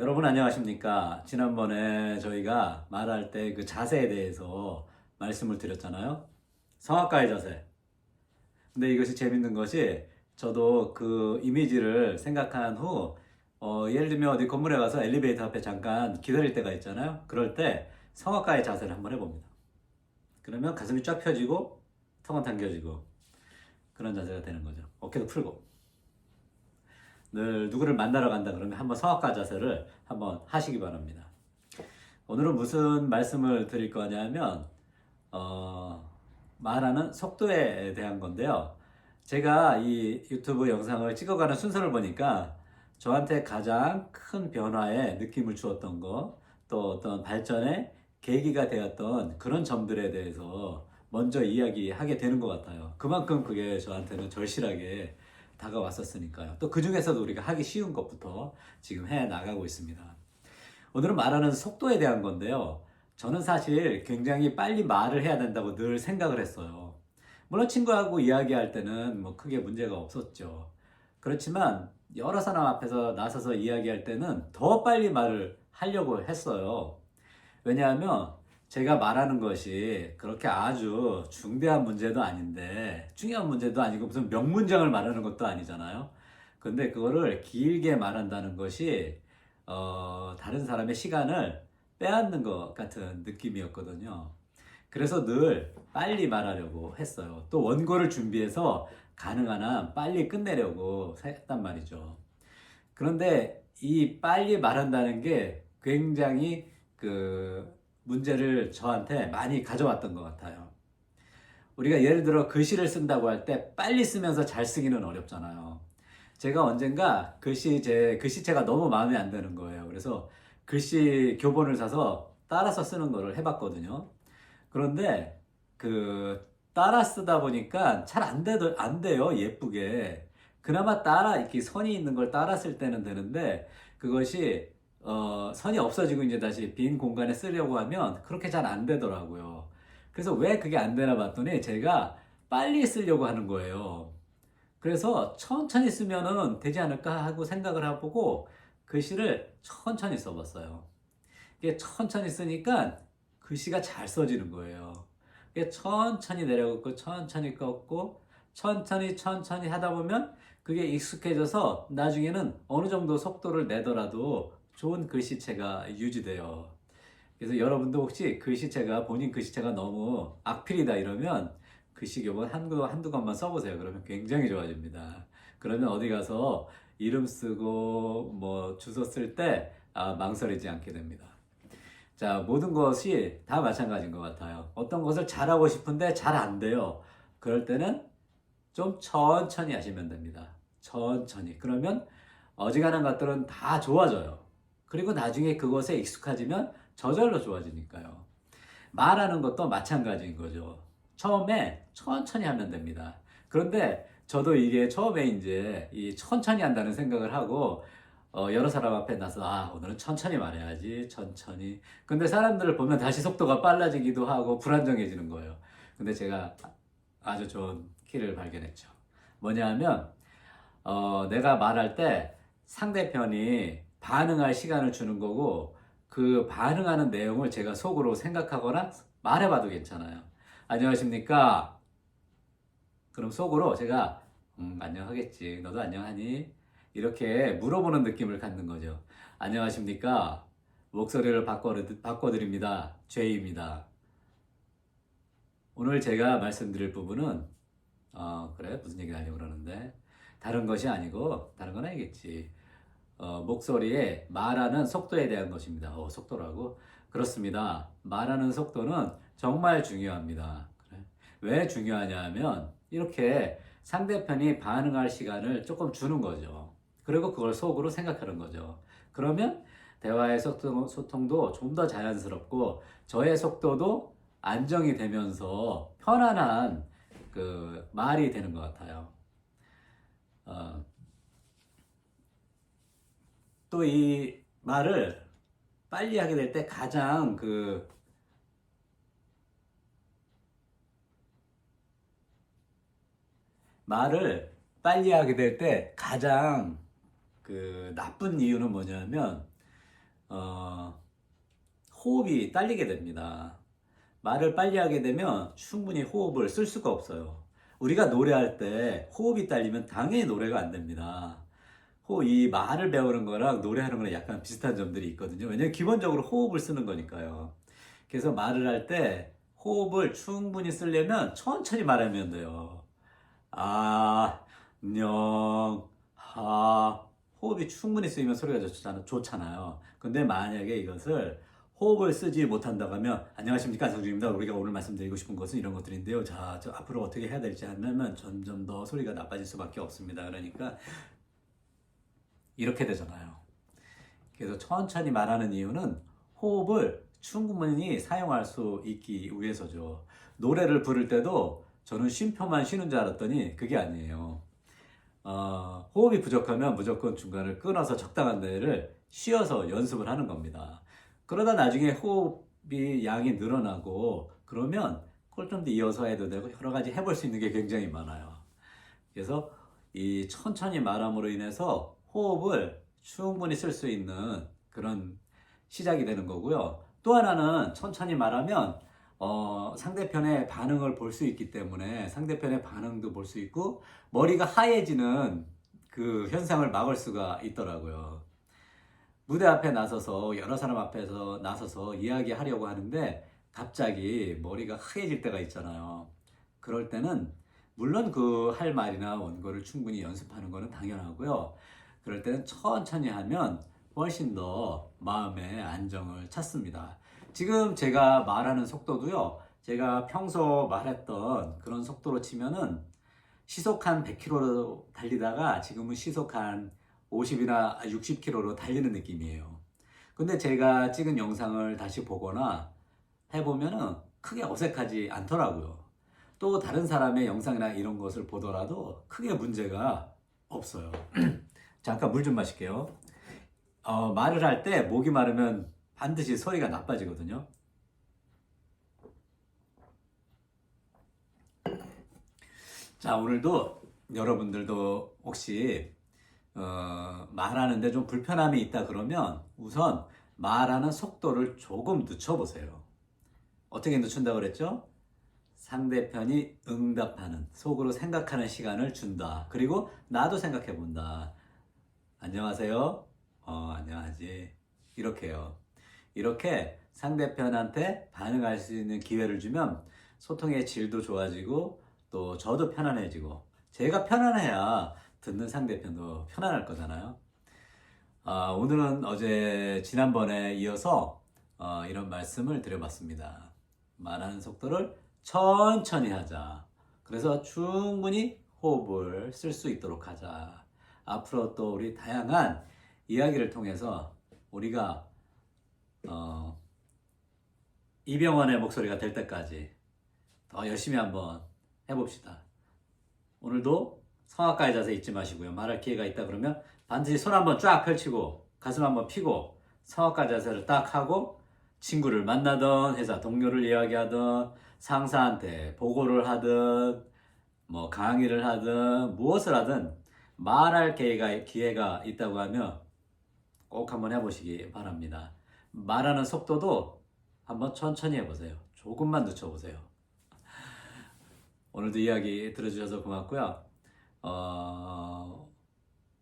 여러분 안녕하십니까? 지난번에 저희가 말할 때 그 자세에 대해서 말씀을 드렸잖아요. 성악가의 자세. 근데 이것이 재밌는 것이 저도 그 이미지를 생각한 후 어, 예를 들면 어디 건물에 가서 엘리베이터 앞에 잠깐 기다릴 때가 있잖아요. 그럴 때 성악가의 자세를 한번 해봅니다. 그러면 가슴이 쫙 펴지고 턱은 당겨지고 그런 자세가 되는 거죠. 어깨도 풀고. 늘 누구를 만나러 간다 그러면 한번 성악가 자세를 한번 하시기 바랍니다. 오늘은 무슨 말씀을 드릴 거냐면 어, 말하는 속도에 대한 건데요. 제가 이 유튜브 영상을 찍어가는 순서를 보니까 저한테 가장 큰 변화의 느낌을 주었던 거, 또 어떤 발전의 계기가 되었던 그런 점들에 대해서 먼저 이야기하게 되는 것 같아요. 그만큼 그게 저한테는 절실하게 다가왔었으니까요. 또 그 중에서도 우리가 하기 쉬운 것부터 지금 해 나가고 있습니다. 오늘은 말하는 속도에 대한 건데요. 저는 사실 굉장히 빨리 말을 해야 된다고 늘 생각을 했어요. 물론 친구하고 이야기할 때는 뭐 크게 문제가 없었죠. 그렇지만 여러 사람 앞에서 나서서 이야기할 때는 더 빨리 말을 하려고 했어요. 왜냐하면 제가 말하는 것이 그렇게 아주 중대한 문제도 아닌데 중요한 문제도 아니고 무슨 명문장을 말하는 것도 아니잖아요. 근데 그거를 길게 말한다는 것이 어, 다른 사람의 시간을 빼앗는 것 같은 느낌이었거든요. 그래서 늘 빨리 말하려고 했어요. 또 원고를 준비해서 가능한 한 빨리 끝내려고 했단 말이죠. 그런데 이 빨리 말한다는 게 굉장히 그 문제를 저한테 많이 가져왔던 것 같아요. 우리가 예를 들어 글씨를 쓴다고 할 때 빨리 쓰면서 잘 쓰기는 어렵잖아요. 제가 언젠가 글씨 제 글씨체가 너무 마음에 안 드는 거예요. 그래서 글씨 교본을 사서 따라서 쓰는 거를 해봤거든요. 그런데 그 따라 쓰다 보니까 잘 안 돼도 안 돼요 예쁘게. 그나마 따라 이렇게 선이 있는 걸 따라 쓸 때는 되는데 그것이 어, 선이 없어지고 이제 다시 빈 공간에 쓰려고 하면 그렇게 잘 안 되더라고요. 그래서 왜 그게 안 되나 봤더니 제가 빨리 쓰려고 하는 거예요. 그래서 천천히 쓰면은 되지 않을까 하고 생각을 해보고 글씨를 천천히 써봤어요. 이게 천천히 쓰니까 글씨가 잘 써지는 거예요. 이게 천천히 내려갔고 천천히 꺾고 천천히 천천히 하다 보면 그게 익숙해져서 나중에는 어느 정도 속도를 내더라도 좋은 글씨체가 유지돼요. 그래서 여러분도 혹시 글씨체가 본인 글씨체가 너무 악필이다 이러면 글씨 교본 한두, 한두 권만 써보세요. 그러면 굉장히 좋아집니다. 그러면 어디 가서 이름 쓰고 뭐 주소 쓸때 아, 망설이지 않게 됩니다. 자, 모든 것이 다 마찬가지인 것 같아요. 어떤 것을 잘하고 싶은데 잘 안 돼요. 그럴 때는 좀 천천히 하시면 됩니다. 천천히. 그러면 어지간한 것들은 다 좋아져요. 그리고 나중에 그것에 익숙해지면 저절로 좋아지니까요. 말하는 것도 마찬가지인 거죠. 처음에 천천히 하면 됩니다. 그런데 저도 이게 처음에 이제 이 천천히 한다는 생각을 하고 어, 여러 사람 앞에 나서 아 오늘은 천천히 말해야지 천천히 근데 사람들을 보면 다시 속도가 빨라지기도 하고 불안정해지는 거예요 근데 제가 아주 좋은 키를 발견했죠 뭐냐 하면 어, 내가 말할 때 상대편이 반응할 시간을 주는 거고 그 반응하는 내용을 제가 속으로 생각하거나 말해봐도 괜찮아요 안녕하십니까 그럼 속으로 제가 음, 안녕하겠지 너도 안녕하니 이렇게 물어보는 느낌을 갖는 거죠. 안녕하십니까? 목소리를 바꿔, 바꿔드립니다. 제이입니다. 오늘 제가 말씀드릴 부분은, 어, 그래? 무슨 얘기 하려고 그러는데, 다른 것이 아니고, 다른 건 아니겠지. 어, 목소리에 말하는 속도에 대한 것입니다. 어, 속도라고? 그렇습니다. 말하는 속도는 정말 중요합니다. 그래? 왜 중요하냐 하면, 이렇게 상대편이 반응할 시간을 조금 주는 거죠. 그리고 그걸 속으로 생각하는 거죠. 그러면 대화의 소통, 소통도 좀 더 자연스럽고 저의 속도도 안정이 되면서 편안한 그 말이 되는 것 같아요. 어, 또 이 말을 빨리 하게 될 때 가장 그 말을 빨리 하게 될 때 가장 그 나쁜 이유는 뭐냐면 어, 호흡이 딸리게 됩니다. 말을 빨리 하게 되면 충분히 호흡을 쓸 수가 없어요. 우리가 노래할 때 호흡이 딸리면 당연히 노래가 안 됩니다. 호, 이 말을 배우는 거랑 노래하는 거랑 약간 비슷한 점들이 있거든요. 왜냐면 기본적으로 호흡을 쓰는 거니까요. 그래서 말을 할 때 호흡을 충분히 쓰려면 천천히 말하면 돼요. 아, 녕, 하. 호흡이 충분히 쓰이면 소리가 좋잖아, 좋잖아요. 근데 만약에 이것을 호흡을 쓰지 못한다고 하면 안녕하십니까 안성준입니다. 우리가 오늘 말씀드리고 싶은 것은 이런 것들인데요. 자, 저 앞으로 어떻게 해야 될지 하면 점점 더 소리가 나빠질 수밖에 없습니다. 그러니까 이렇게 되잖아요. 그래서 천천히 말하는 이유는 호흡을 충분히 사용할 수 있기 위해서죠. 노래를 부를 때도 저는 쉼표만 쉬는 줄 알았더니 그게 아니에요. 어, 호흡이 부족하면 무조건 중간을 끊어서 적당한 데를 쉬어서 연습을 하는 겁니다. 그러다 나중에 호흡이 양이 늘어나고 그러면 그걸 좀 더 이어서 해도 되고 여러 가지 해볼 수 있는 게 굉장히 많아요. 그래서 이 천천히 말함으로 인해서 호흡을 충분히 쓸 수 있는 그런 시작이 되는 거고요. 또 하나는 천천히 말하면 어, 상대편의 반응을 볼 수 있기 때문에 상대편의 반응도 볼 수 있고 머리가 하얘지는 그 현상을 막을 수가 있더라고요. 무대 앞에 나서서 여러 사람 앞에서 나서서 이야기하려고 하는데 갑자기 머리가 하얘질 때가 있잖아요. 그럴 때는 물론 그 할 말이나 원고를 충분히 연습하는 거는 당연하고요. 그럴 때는 천천히 하면 훨씬 더 마음의 안정을 찾습니다. 지금 제가 말하는 속도도요, 제가 평소 말했던 그런 속도로 치면은 시속 한 100km로 달리다가 지금은 시속 한 50이나 60km로 달리는 느낌이에요. 근데 제가 찍은 영상을 다시 보거나 해보면은 크게 어색하지 않더라고요. 또 다른 사람의 영상이나 이런 것을 보더라도 크게 문제가 없어요. 잠깐 물 좀 마실게요. 어, 말을 할 때 목이 마르면 반드시 소리가 나빠지거든요. 자, 오늘도 여러분들도 혹시 어, 말하는데 좀 불편함이 있다 그러면 우선 말하는 속도를 조금 늦춰보세요. 어떻게 늦춘다 그랬죠? 상대편이 응답하는, 속으로 생각하는 시간을 준다. 그리고 나도 생각해 본다. 안녕하세요. 어, 안녕하지. 이렇게요. 이렇게 상대편한테 반응할 수 있는 기회를 주면 소통의 질도 좋아지고 또 저도 편안해지고 제가 편안해야 듣는 상대편도 편안할 거잖아요. 아, 오늘은 어제 지난번에 이어서 어, 이런 말씀을 드려봤습니다. 말하는 속도를 천천히 하자. 그래서 충분히 호흡을 쓸 수 있도록 하자. 앞으로 또 우리 다양한 이야기를 통해서 우리가 어, 이병헌의 목소리가 될 때까지 더 열심히 한번 해봅시다. 오늘도 성악가의 자세 잊지 마시고요. 말할 기회가 있다 그러면 반드시 손 한번 쫙 펼치고 가슴 한번 피고 성악가 자세를 딱 하고 친구를 만나던 회사 동료를 이야기하던 상사한테 보고를 하든 뭐 강의를 하든 무엇을 하든 말할 기회가, 기회가 있다고 하면 꼭 한번 해보시기 바랍니다. 말하는 속도도 한번 천천히 해보세요. 조금만 늦춰보세요. 오늘도 이야기 들어주셔서 고맙고요. 어,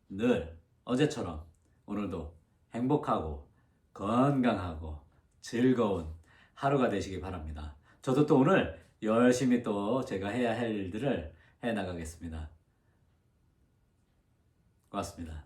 늘 어제처럼 오늘도 행복하고 건강하고 즐거운 하루가 되시기 바랍니다. 저도 또 오늘 열심히 또 제가 해야 할 일들을 해 나가겠습니다. 고맙습니다.